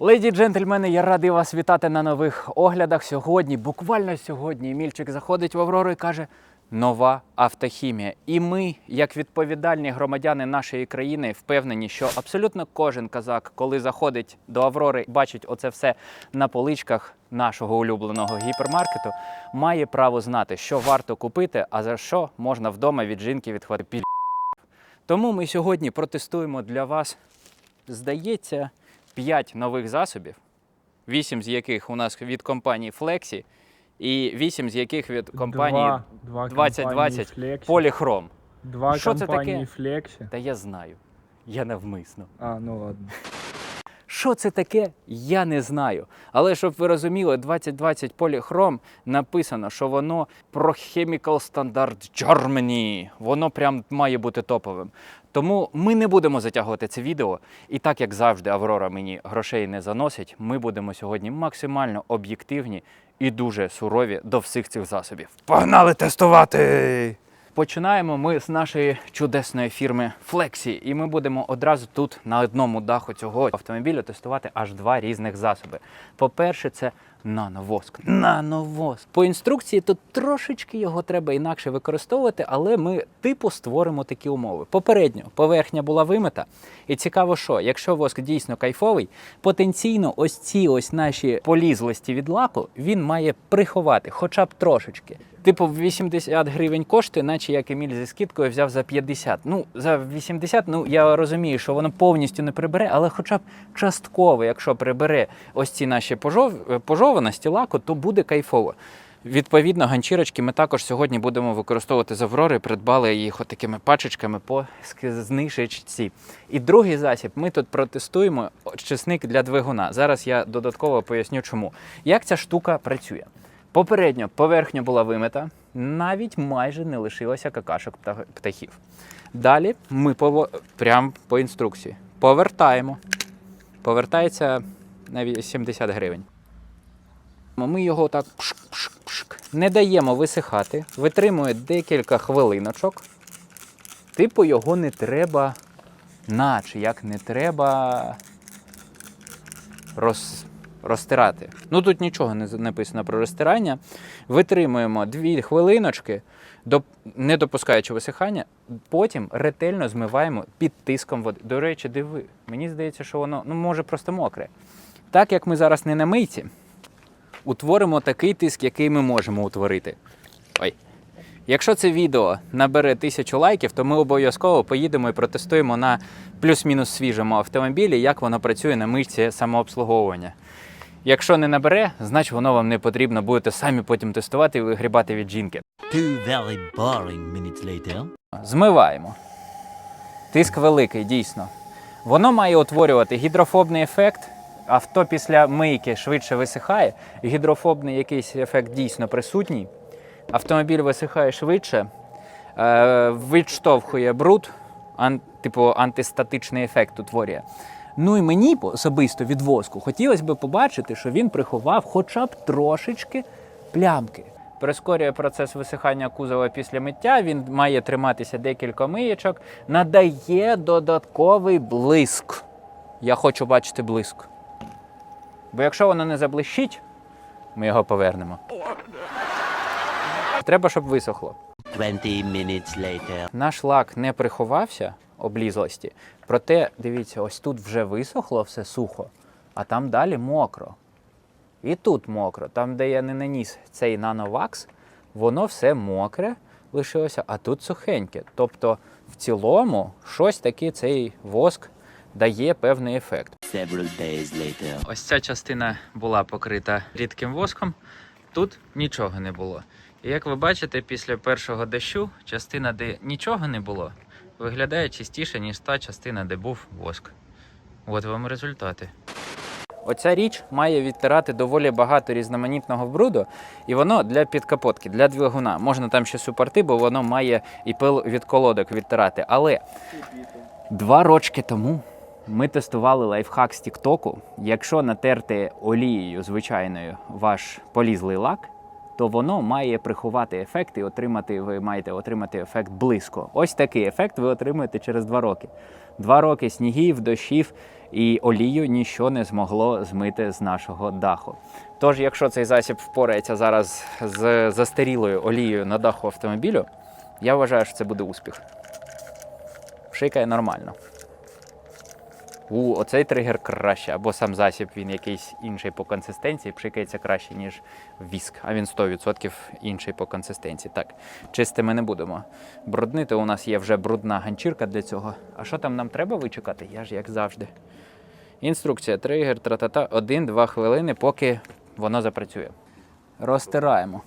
Леді джентльмени, я радий вас вітати на нових оглядах. Сьогодні, буквально сьогодні, Емільчик заходить в Аврору і каже: нова автохімія. І ми, як відповідальні громадяни нашої країни, впевнені, що абсолютно кожен казак, коли заходить до Аврори, бачить оце все на поличках нашого улюбленого гіпермаркету, має право знати, що варто купити, а за що можна вдома від жінки відхватити. Тому ми сьогодні протестуємо для вас, здається, 5 нових засобів, 8 з яких у нас від компанії Flexi, і 8 з яких від компанії Два, два 2020 компанії Polychrome. Два Що це компанії Flexi. Та я знаю. Я навмисно. А, ну ладно. Що це таке, я не знаю. Але щоб ви розуміли, 2020 Polychrome написано, що воно про Chemical Standard Germany. Воно прям має бути топовим. Тому ми не будемо затягувати це відео. І так як завжди, Аврора мені грошей не заносить, ми будемо сьогодні максимально об'єктивні і дуже сурові до всіх цих засобів. Погнали тестувати! Починаємо ми з нашої чудесної фірми Flexi, і ми будемо одразу тут на одному даху цього автомобіля тестувати аж два різних засоби. По-перше, це нановоск. Нановоск. По інструкції тут трошечки його треба інакше використовувати, але ми типу створимо такі умови. Попередньо поверхня була вимита, і цікаво, що якщо воск дійсно кайфовий, потенційно ось ці ось наші полізлості від лаку він має приховати, хоча б трошечки. Типу, 80 гривень коштує, наче як Еміль зі скидкою взяв за 50. Ну, за 80, ну я розумію, що воно повністю не прибере, але хоча б частково, якщо прибере ось ці наші пожов... пожованості лаку, то буде кайфово. Відповідно, ганчірочки ми також сьогодні будемо використовувати з Аврори, придбали їх отакими пачечками по знижечці. І другий засіб ми тут протестуємо чесник для двигуна. Зараз я додатково поясню, чому. Як ця штука працює. Попередньо поверхня була вимита, навіть майже не лишилося какашок птахів. Далі ми пово... прям по інструкції повертаємо. Повертається на 80 гривень. Ми його так пшк-пшк-пшк. не даємо висихати, витримує декілька хвилиночок. Типу його не треба, наче як не треба роз, розтирати. Ну тут нічого не написано про розтирання. Витримуємо дві хвилиночки, не допускаючи висихання, потім ретельно змиваємо під тиском води. До речі, диви, мені здається, що воно ну, може просто мокре. Так як ми зараз не на мийці, утворимо такий тиск, який ми можемо утворити. Ой. Якщо це відео набере тисячу лайків, то ми обов'язково поїдемо і протестуємо на плюс-мінус свіжому автомобілі, як воно працює на мишці самообслуговування. Якщо не набере, значить воно вам не потрібно, будете самі потім тестувати і вигрібати від жінки. Two very boring minutes later. Змиваємо. Тиск великий, дійсно. Воно має утворювати гідрофобний ефект. Авто після мийки швидше висихає. Гідрофобний якийсь ефект дійсно присутній. Автомобіль висихає швидше, е, відштовхує бруд, ан, типу антистатичний ефект утворює. Ну і мені особисто від воску хотілося б побачити, що він приховав хоча б трошечки плямки. Прискорює процес висихання кузова після миття, він має триматися декілька миєчок, надає додатковий блиск. Я хочу бачити блиск. Бо якщо воно не заблищить, ми його повернемо. Треба, щоб висохло. 20 minutes later. Наш лак не приховався облізлості, проте дивіться, ось тут вже висохло все сухо, а там далі мокро. І тут мокро. Там, де я не наніс цей нановакс, воно все мокре лишилося, а тут сухеньке. Тобто, в цілому, щось таке цей воск дає певний ефект. Several days later. Ось ця частина була покрита рідким воском, тут нічого не було. І як ви бачите, після першого дощу частина, де нічого не було, виглядає чистіше, ніж та частина, де був воск. От вам результати. Оця річ має відтирати доволі багато різноманітного бруду, і воно для підкапотки, для двигуна. Можна там ще супорти, бо воно має і пил від колодок відтирати. Але Два рочки тому ми тестували лайфхак з Тіктоку. Якщо натерти олією звичайною ваш полізлий лак, то воно має приховати ефект і отримати, ви маєте отримати ефект близько. Ось такий ефект ви отримаєте через два роки. Два роки снігів, дощів і олію ніщо не змогло змити з нашого даху. Тож, якщо цей засіб впорається зараз з застарілою олією на даху автомобілю, я вважаю, що це буде успіх. Шикає нормально. У, оцей тригер краще, або сам засіб він якийсь інший по консистенції, пшикається краще, ніж віск, а він 100% інший по консистенції. Так, чисти ми не будемо. Бруднити у нас є вже брудна ганчірка для цього. А що там нам треба вичекати? Я ж як завжди. Інструкція, тригер, тра-та-та, один-два хвилини, поки воно запрацює. Розтираємо.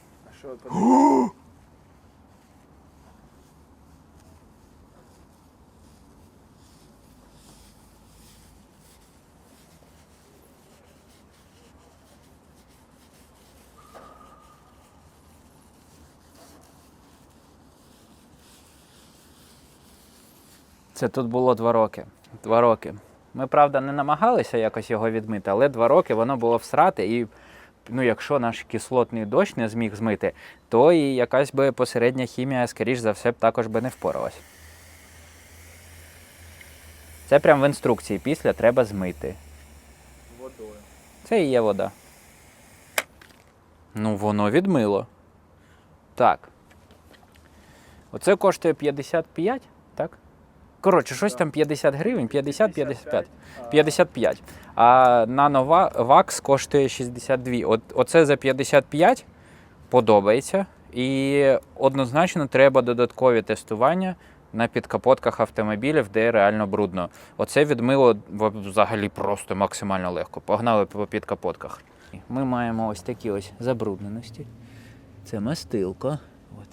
Це тут було два роки. Два роки. Ми, правда, не намагалися якось його відмити, але два роки воно було всрате. І ну, якщо наш кислотний дощ не зміг змити, то і якась би посередня хімія, скоріш за все, б також би не впоралась. Це прямо в інструкції. Після треба змити. Водою. Це і є вода. Ну, воно відмило. Так. Оце коштує 55, так? Коротше, щось там 50 гривень, 50-55. 55. А нано вакс коштує 62. От, оце за 55 подобається. І однозначно треба додаткові тестування на підкапотках автомобілів, де реально брудно. Оце відмило взагалі просто максимально легко. Погнали по підкапотках. Ми маємо ось такі ось забрудненості. Це мастилко. От.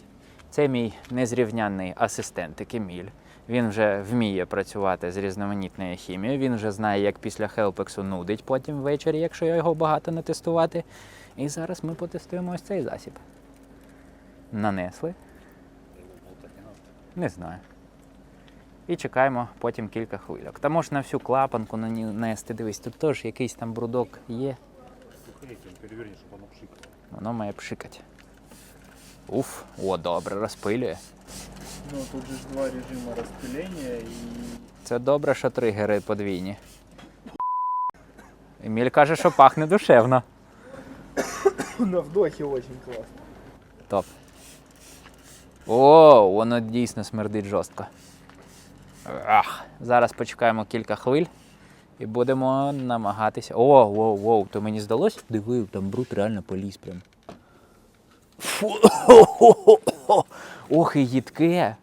Це мій незрівнянний асистент Еміль. Він вже вміє працювати з різноманітною хімією. Він вже знає, як після Хелпексу нудить потім ввечері, якщо його багато не тестувати. І зараз ми потестуємо ось цей засіб. Нанесли. Не знаю. І чекаємо потім кілька хвильок. Та можна всю клапанку нанести. Дивись, тут теж якийсь там брудок є. Воно має пшикати. Уф, о, добре, розпилює. Ну, тут же ж два режима распыления и... Це добре, що тригери подвійні. Еміль каже, що пахне душевно. На вдохе очень классно. Топ. О, воно дійсно смердить жорстко. Ах, зараз почекаємо кілька хвиль і будемо намагатися. О, воу, воу, то мені здалося? Диви, там бруд реально поліз прям. Фу. Ох, і їдке.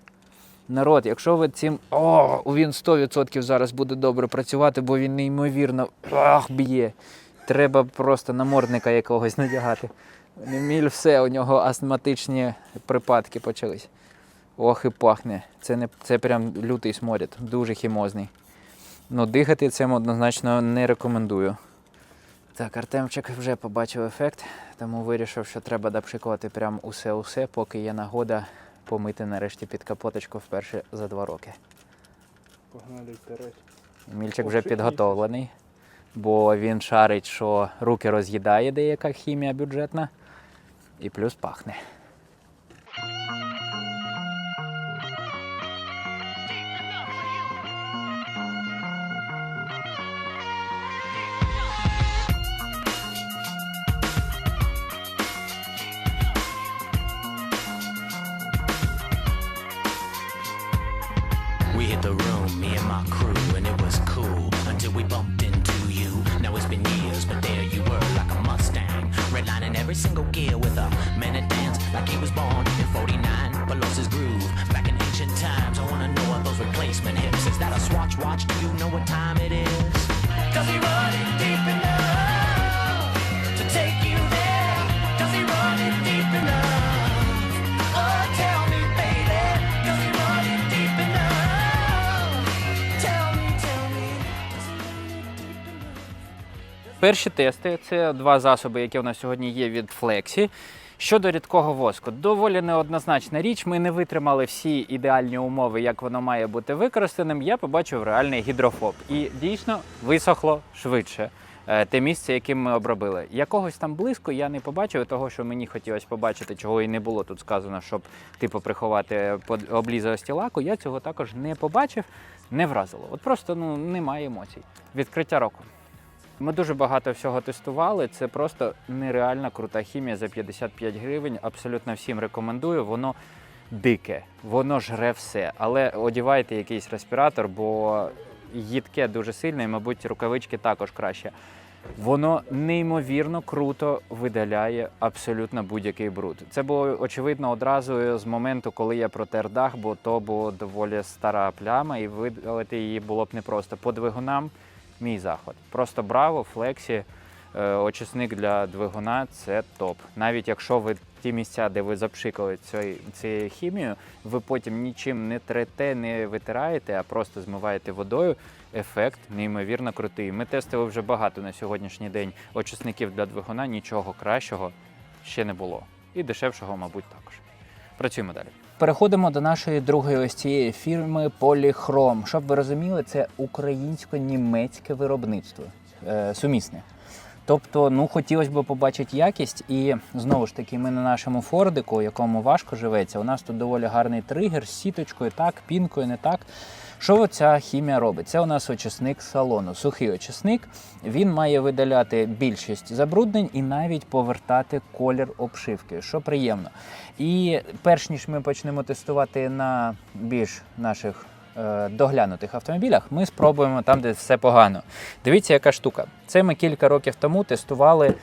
Народ, якщо ви цим. О, він 100% зараз буде добре працювати, бо він неймовірно ах, б'є. Треба просто намордника якогось надягати. Еміль все, у нього астматичні припадки почались. Ох і пахне. Це, не, це прям лютий сморід, дуже хімозний. Ну, дихати цим однозначно не рекомендую. Так, Артемчик вже побачив ефект, тому вирішив, що треба допшикувати прям усе-усе, поки є нагода помити нарешті під капоточку вперше за два роки. Погнали вперед. Мільчик вже підготовлений, бо він шарить, що руки роз'їдає деяка хімія бюджетна, і плюс пахне. Перші тести це два засоби, які у нас сьогодні є від Flexi. Щодо рідкого воску, доволі неоднозначна річ. Ми не витримали всі ідеальні умови, як воно має бути використаним. Я побачив реальний гідрофоб. І дійсно висохло швидше. е, те місце, яким ми обробили. Якогось там близько я не побачив, того, що мені хотілося побачити, чого і не було тут сказано, щоб типу приховати облізовості лаку. Я цього також не побачив, не вразило. От просто ну немає емоцій. Відкриття року. Ми дуже багато всього тестували. Це просто нереальна крута хімія за 55 гривень. Абсолютно всім рекомендую. Воно дике, воно жре все. Але одівайте якийсь респіратор, бо їдке дуже сильне, і, мабуть, рукавички також краще. Воно неймовірно круто видаляє абсолютно будь-який бруд. Це було очевидно одразу з моменту, коли я протер дах, бо то була доволі стара пляма, і видалити її було б непросто. По двигунам мій заход. Просто браво, флексі, е, очисник для двигуна це топ. Навіть якщо ви ті місця, де ви запшикали цією, хімією, ви потім нічим не трете, не витираєте, а просто змиваєте водою. Ефект неймовірно крутий. Ми тестили вже багато на сьогоднішній день очисників для двигуна. Нічого кращого ще не було. І дешевшого, мабуть, також. Працюємо далі. Переходимо до нашої другої ось цієї фірми Polychrome. Щоб ви розуміли, це українсько-німецьке виробництво е, сумісне. Тобто, ну хотілося б побачити якість, і знову ж таки, ми на нашому фордику, якому важко живеться. У нас тут доволі гарний тригер з сіточкою, так, пінкою, не так. Що ця хімія робить? Це у нас очисник салону, сухий очисник. Він має видаляти більшість забруднень і навіть повертати колір обшивки, що приємно. І перш ніж ми почнемо тестувати на більш наших е, доглянутих автомобілях, ми спробуємо там, де все погано. Дивіться, яка штука. Це ми кілька років тому тестували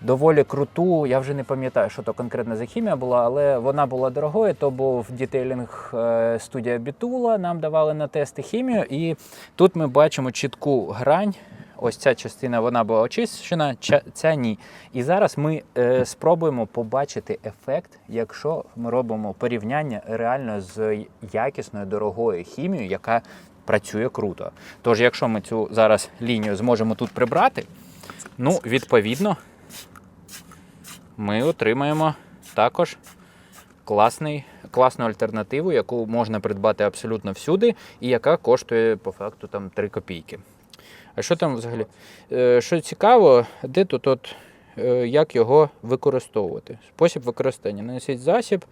доволі круту. Я вже не пам'ятаю, що то конкретно за хімія була, але вона була дорогою. То був дітейлінг е, студія Бітула. Нам давали на тести хімію, і тут ми бачимо чітку грань. Ось ця частина вона була очищена, ця ні. І зараз ми е, спробуємо побачити ефект, якщо ми робимо порівняння реально з якісною дорогою хімією, яка працює круто. Тож, якщо ми цю зараз лінію зможемо тут прибрати, ну відповідно ми отримаємо також класний, класну альтернативу, яку можна придбати абсолютно всюди, і яка коштує по факту там 3 копійки. А що там взагалі? Е, Що цікаво, де тут от, е, як його використовувати? Спосіб використання. Нанесіть засіб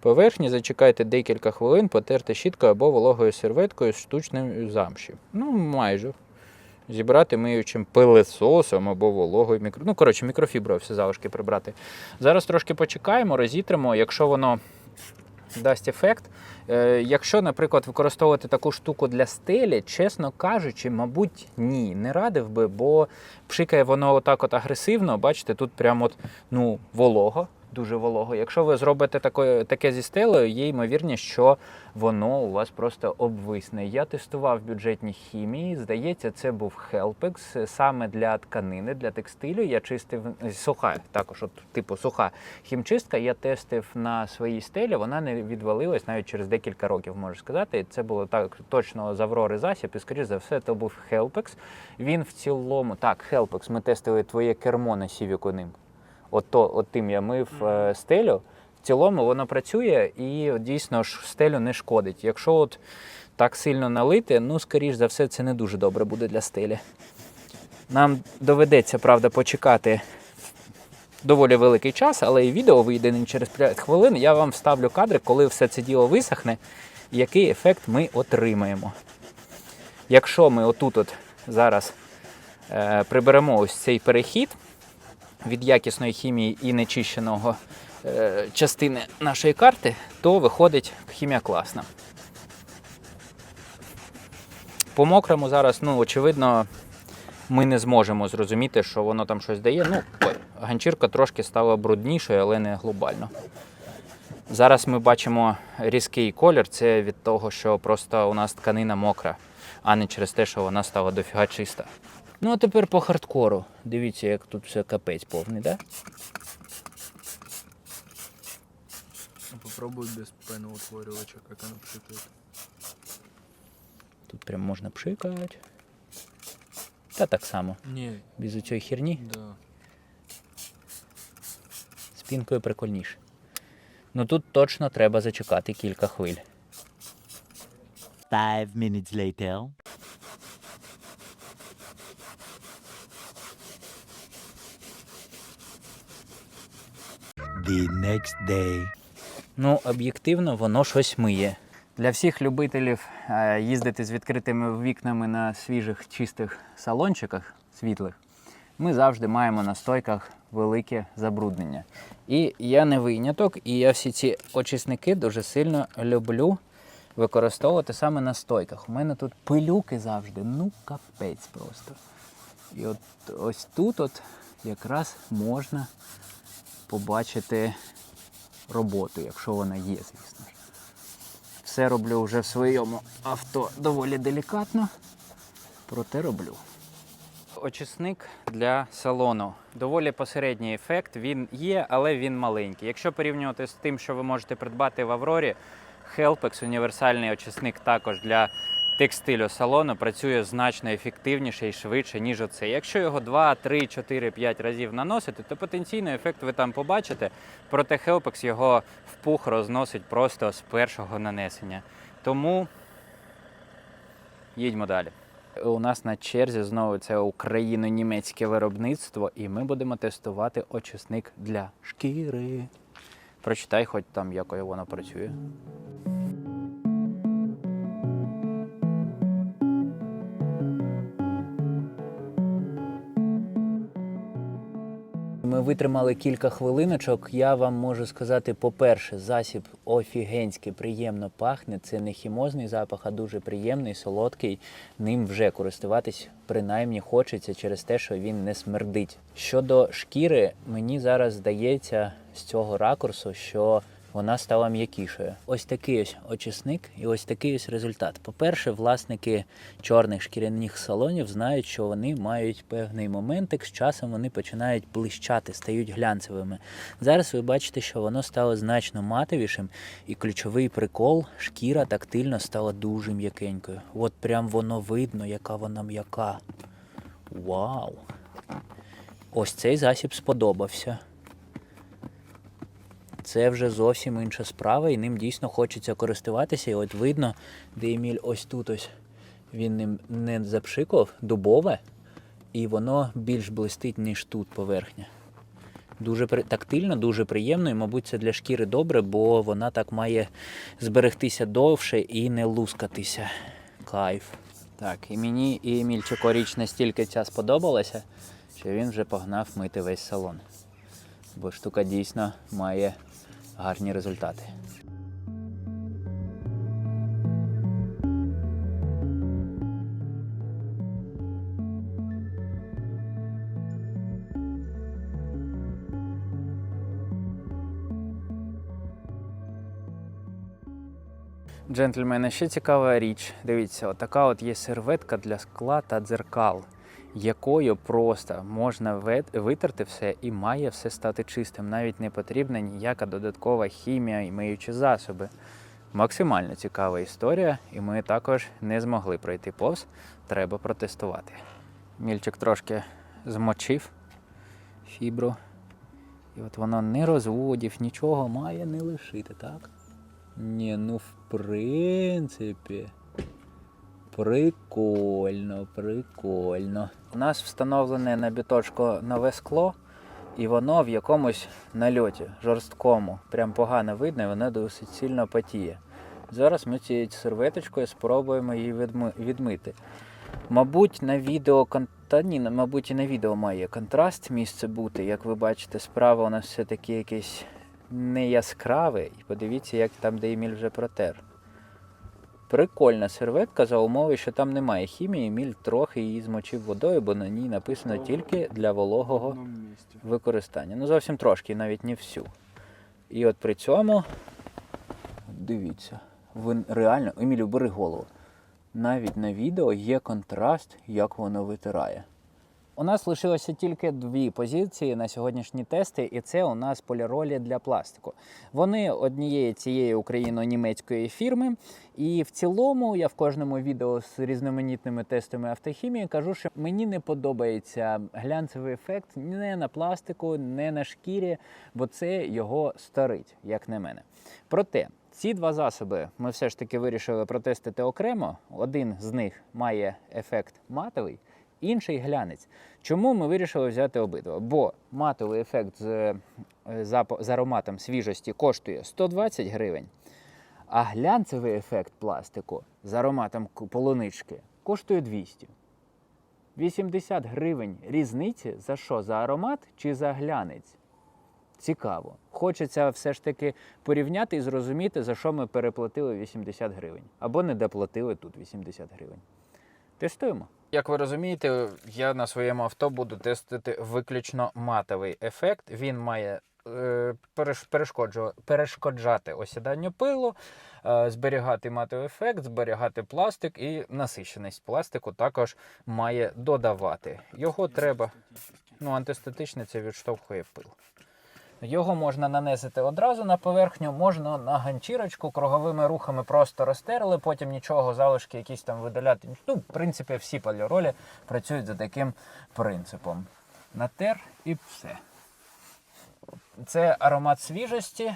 поверхні, зачекайте декілька хвилин, потерти щіткою або вологою серветкою з штучним замші. Ну, майже. Зібрати миючим пилесосом або вологою мікро. Ну, коротше, мікрофіброю всі залишки прибрати. Зараз трошки почекаємо, розітримо. Якщо воно дасть ефект. Е, якщо, наприклад, використовувати таку штуку для стелі, чесно кажучи, мабуть, ні, не радив би, бо пшикає воно отак от агресивно. Бачите, тут прямо от, ну, волого, дуже волого. Якщо ви зробите таке, таке зі стелею, є ймовірність, що воно у вас просто обвисне. Я тестував в бюджетній хімії. Здається, це був Helpex саме для тканини, для текстилю. Я чистив е, суха, також, от, типу суха хімчистка. Я тестив на своїй стелі. Вона не відвалилась навіть через декілька років, можу сказати. Це було так точно з Аврори засіб, і скоріш за все, то був Helpex. Він в цілому, так, Helpex, Ми тестили твоє кермо на сівіку ним. От, то, от тим я мив е, стелю. В цілому воно працює і дійсно ж стелю не шкодить. Якщо от так сильно налити, ну, скоріш за все, це не дуже добре буде для стелі. Нам доведеться, правда, почекати доволі великий час, але і відео вийде не через 5 хвилин. Я вам вставлю кадри, коли все це діло висохне, і який ефект ми отримаємо. Якщо ми отут от зараз е, приберемо ось цей перехід від якісної хімії і нечищеного е, частини нашої карти, то виходить хімія класна. По мокрому зараз, ну, очевидно, ми не зможемо зрозуміти, що воно там щось дає. Ну, ганчірка трошки стала бруднішою, але не глобально. Зараз ми бачимо різкий колір. Це від того, що просто у нас тканина мокра, а не через те, що вона стала дофіга чиста. Ну, а тепер по хардкору. Дивіться, як тут все капець повний, да? Ну, Попробуй без пеноутворювача, как оно пшикает. Тут прям можна пшикати. Та так само, Не, без цієї херні. да. З пінкою прикольніше. Ну тут точно треба зачекати кілька хвиль. Five minutes later. The next day. Ну, об'єктивно, воно щось миє. Для всіх любителів е, їздити з відкритими вікнами на свіжих чистих салончиках світлих, ми завжди маємо на стойках велике забруднення. І я не виняток, і я всі ці очисники дуже сильно люблю використовувати саме на стойках. У мене тут пилюки завжди, ну капець просто. І от ось тут от якраз можна побачити роботу, якщо вона є, звісно. Все роблю вже в своєму авто доволі делікатно, проте роблю. Очисник для салону. Доволі посередній ефект. Він є, але він маленький. Якщо порівнювати з тим, що ви можете придбати в Аврорі, Helpex універсальний очисник також для текстилю салону працює значно ефективніше і швидше, ніж оце. Якщо його 2, 3, 4, 5 разів наносити, то потенційний ефект ви там побачите. Проте Helpex його в пух розносить просто з першого нанесення. Тому їдьмо далі. У нас на черзі знову це україно-німецьке виробництво, і ми будемо тестувати очисник для шкіри. Прочитай, хоч там, якою воно працює. Витримали кілька хвилиночок. Я вам можу сказати, по-перше, засіб офігенськи приємно пахне. Це не хімозний запах, а дуже приємний, солодкий. Ним вже користуватись принаймні хочеться через те, що він не смердить. Щодо шкіри, мені зараз здається з цього ракурсу, що вона стала м'якішою. Ось такий ось очисник і ось такий ось результат. По-перше, власники чорних шкіряних салонів знають, що вони мають певний моментик, з часом вони починають блищати, стають глянцевими. Зараз ви бачите, що воно стало значно матовішим, і ключовий прикол шкіра тактильно стала дуже м'якенькою. От прям воно видно, яка вона м'яка. Вау! Ось цей засіб сподобався. Це вже зовсім інша справа, і ним дійсно хочеться користуватися. І от видно, де Еміль ось тут ось він ним не запшикував, дубове, і воно більш блистить, ніж тут поверхня. Дуже тактильно, дуже приємно, і, мабуть, це для шкіри добре, бо вона так має зберегтися довше і не лускатися. Кайф. Так, і мені, і Емільчику річ настільки ця сподобалася, що він вже погнав мити весь салон. Бо штука дійсно має гарні результати. Джентльмени, ще цікава річ. Дивіться, отака от є серветка для скла та дзеркал, якою просто можна витерти все і має все стати чистим. Навіть не потрібна ніяка додаткова хімія і миючі засоби. Максимально цікава історія, і ми також не змогли пройти повз. Треба протестувати. Мільчик трошки змочив фібру. І от воно не розводів, нічого має не лишити, так? Ні, ну в принципі. Прикольно, прикольно. У нас встановлене на біточку нове скло, і воно в якомусь нальоті жорсткому. Прям погано видно, і воно досить сильно потіє. Зараз ми цією серветочкою спробуємо її відми- відмити. Мабуть, на відео та ні, мабуть, і на відео має контраст місце бути. Як ви бачите, справа у нас все-таки якесь не яскраве. І подивіться, як там, де Еміль вже протер. Прикольна серветка за умови, що там немає хімії. Еміль трохи її змочив водою, бо на ній написано тільки для вологого використання. Ну зовсім трошки, навіть не всю. І от при цьому, дивіться, ви реально, Емілю, бери голову. Навіть на відео є контраст, як воно витирає. У нас лишилося тільки дві позиції на сьогоднішні тести, і це у нас поліролі для пластику. Вони однієї цієї україно-німецької фірми. І в цілому я в кожному відео з різноманітними тестами автохімії кажу, що мені не подобається глянцевий ефект не на пластику, не на шкірі, бо це його старить, як на мене. Проте ці два засоби ми все ж таки вирішили протестити окремо. Один з них має ефект матовий, інший глянець. Чому ми вирішили взяти обидва? Бо матовий ефект з, е, запа- з ароматом свіжості коштує 120 гривень, а глянцевий ефект пластику з ароматом полунички коштує 200. 80 гривень різниці за що? За аромат чи за глянець? Цікаво. Хочеться все ж таки порівняти і зрозуміти, за що ми переплатили 80 гривень. Або не доплатили тут 80 гривень. Тестуємо. Як ви розумієте, я на своєму авто буду тестити виключно матовий ефект. Він має е, переш- перешкоджати осіданню пилу, е, зберігати матовий ефект, зберігати пластик і насиченість пластику також має додавати. Його треба. Ну, антистатичне це відштовхує пил. Його можна нанести одразу на поверхню, можна на ганчірочку, круговими рухами просто розтерли, потім нічого, залишки якісь там видаляти. Ну, в принципі, всі поліролі працюють за таким принципом. Натер і все. Це аромат свіжості.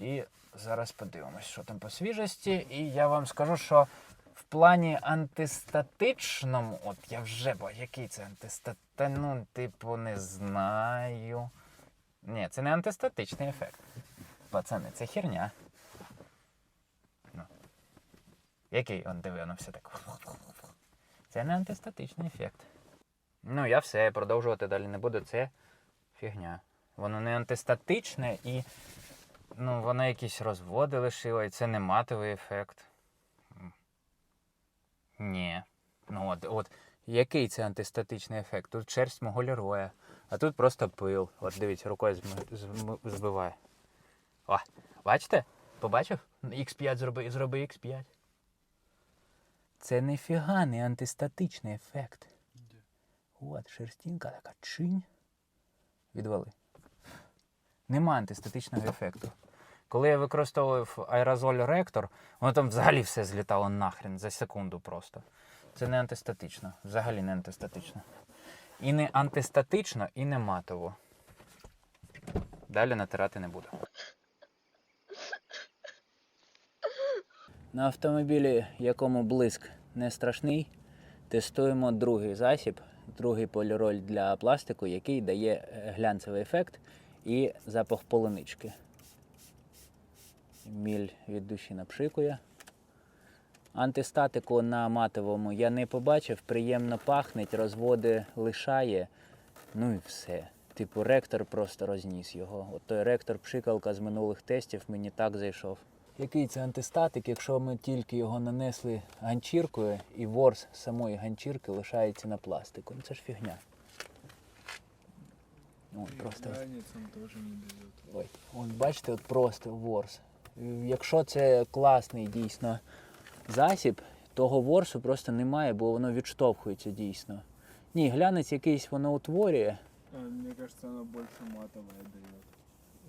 І зараз подивимось, що там по свіжості. І я вам скажу, що в плані антистатичному, от я вже бо який це антистат... Ну, типу, не знаю. Ні, це не антистатичний ефект. Пацани, це херня. Ну. Який он диви, все так. Це не антистатичний ефект. Ну, я все, продовжувати далі не буду. Це фігня. Воно не антистатичне і. Ну, воно якісь розводи лишило, і це не матовий ефект. Ні. Ну от, от який це антистатичний ефект? Тут шерсть мого героя, а тут просто пил. От дивіться, рукою збиває. О, бачите? Побачив? X5 зроби, зроби X5. Це ніфіга не антистатичний ефект. От, шерстінка така чинь. Відвали. Нема антистатичного ефекту. Коли я використовував аерозоль ректор, воно там взагалі все злітало нахрен за секунду просто. Це не антистатично. Взагалі не антистатично. І не антистатично, і не матово. Далі натирати не буду. На автомобілі, якому блиск не страшний, тестуємо другий засіб, другий поліроль для пластику, який дає е, глянцевий ефект і запах полунички. Міль від душі напшикує. Антистатику на матовому я не побачив, приємно пахнеть, розводи лишає. Ну і все. Типу, ректор просто розніс його. От той ректор пшикалка з минулих тестів мені так зайшов. Який це антистатик, якщо ми тільки його нанесли ганчіркою, і ворс самої ганчірки лишається на пластику. Ну це ж фігня. От, просто. Ой, от бачите, от просто ворс. Якщо це класний дійсно засіб, того ворсу просто немає, бо воно відштовхується дійсно. Ні, глянець якийсь воно утворює. А, мне кажется, она больше матовая дает.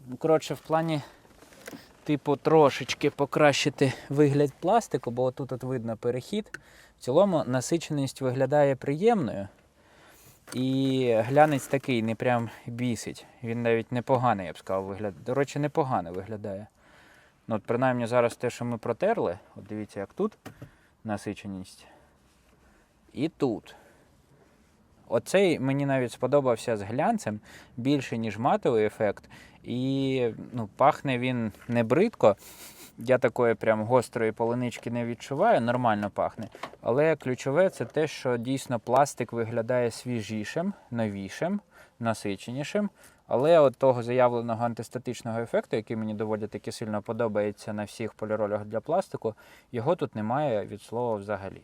Ну, коротше, в плані, типу, трошечки покращити вигляд пластику, бо тут от видно перехід. В цілому насиченість виглядає приємною. І глянець такий не прям бісить. Він навіть непоганий, я б сказав, виглядає. До речі, непогано виглядає. Ну, от принаймні зараз те, що ми протерли, от дивіться, як тут насиченість. І тут. Оцей мені навіть сподобався з глянцем більше, ніж матовий ефект. І ну, пахне він не бридко. Я такої прям гострої полунички не відчуваю, нормально пахне. Але ключове це те, що дійсно пластик виглядає свіжішим, новішим, насиченішим. Але от того заявленого антистатичного ефекту, який мені доволі таки сильно подобається на всіх поліролях для пластику, його тут немає від слова взагалі.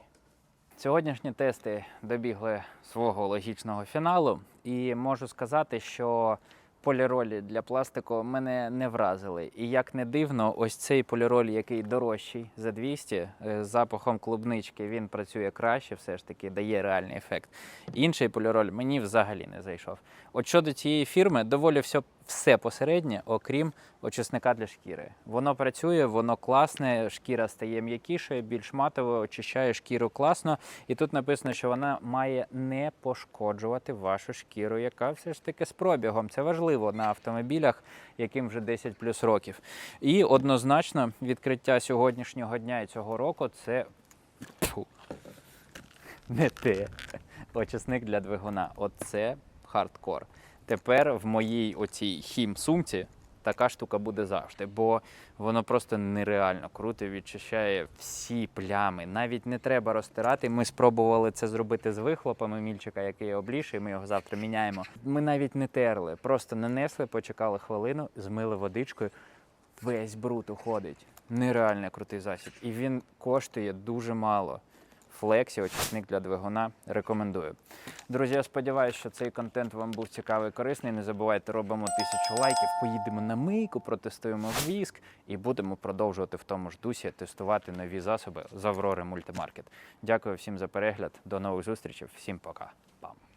Сьогоднішні тести добігли свого логічного фіналу, і можу сказати, що поліролі для пластику мене не вразили. І як не дивно, ось цей поліроль, який дорожчий за 200, е, з запахом клубнички, він працює краще, все ж таки дає реальний ефект. Інший поліроль мені взагалі не зайшов. От щодо цієї фірми, доволі все, все посереднє, окрім очисника для шкіри. Воно працює, воно класне, шкіра стає м'якішою, більш матовою, очищає шкіру класно. І тут написано, що вона має не пошкоджувати вашу шкіру, яка все ж таки з пробігом. Це важливо на автомобілях, яким вже 10 плюс років. І однозначно відкриття сьогоднішнього дня і цього року це Фу. не те. очисник для двигуна. Оце хардкор. Тепер в моїй оцій хім-сумці така штука буде завжди, бо воно просто нереально круто відчищає всі плями. Навіть не треба розтирати. Ми спробували це зробити з вихлопами мільчика, який обліший. Ми його завтра міняємо. Ми навіть не терли, просто нанесли, почекали хвилину, змили водичкою. Весь бруд уходить. Нереально крутий засіб. І він коштує дуже мало. Флексі, очисник для двигуна. Рекомендую. Друзі, я сподіваюся, що цей контент вам був цікавий і корисний. Не забувайте, робимо тисячу лайків, поїдемо на мийку, протестуємо віск і будемо продовжувати в тому ж дусі тестувати нові засоби з Аврори Мультимаркет. Дякую всім за перегляд. До нових зустрічей. Всім пока. Пам.